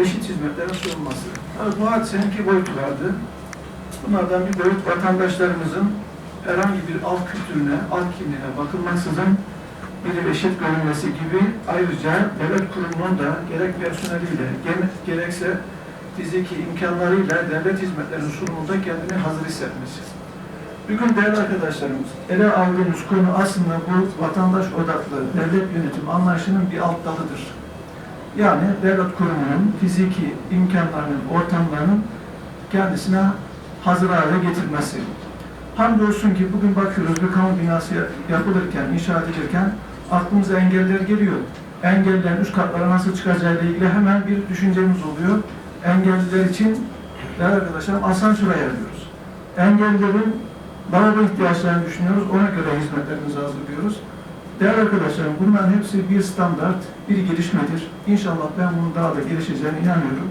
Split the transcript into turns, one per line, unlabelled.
eşit hizmetlerin sunulması. Tabii bu hadisenin iki boyutu vardı. Bunlardan bir boyut vatandaşlarımızın herhangi bir alt kültürüne, alt kimliğine bakılmaksızın bir eşit görülmesi gibi ayrıca devlet kurumunun da gerek personeliyle, gerekse fiziki imkanlarıyla devlet hizmetlerinin sunumunda kendini hazır hissetmesi. Bugün değerli arkadaşlarımız, ele aldığımız konu aslında bu vatandaş odaklı devlet yönetim anlayışının bir alt dalıdır. Yani devlet kurumunun fiziki imkanlarının, ortamlarının kendisine hazır hale getirmesi. Hamdolsun ki bugün bakıyoruz bir kamu binası yapılırken, inşaat edilirken aklımıza engeller geliyor. Engellerin üst katlara nasıl çıkacağı ile ilgili hemen bir düşüncemiz oluyor. Engelliler için değerli arkadaşlarım asansör ayarlıyoruz. Engellilerin lavabo ihtiyaçlarını düşünüyoruz. Ona göre hizmetlerimizi hazırlıyoruz. Değerli arkadaşlarım bunların hepsi bir standart, bir gelişmedir. İnşallah ben bunun daha da gelişeceğine inanıyorum.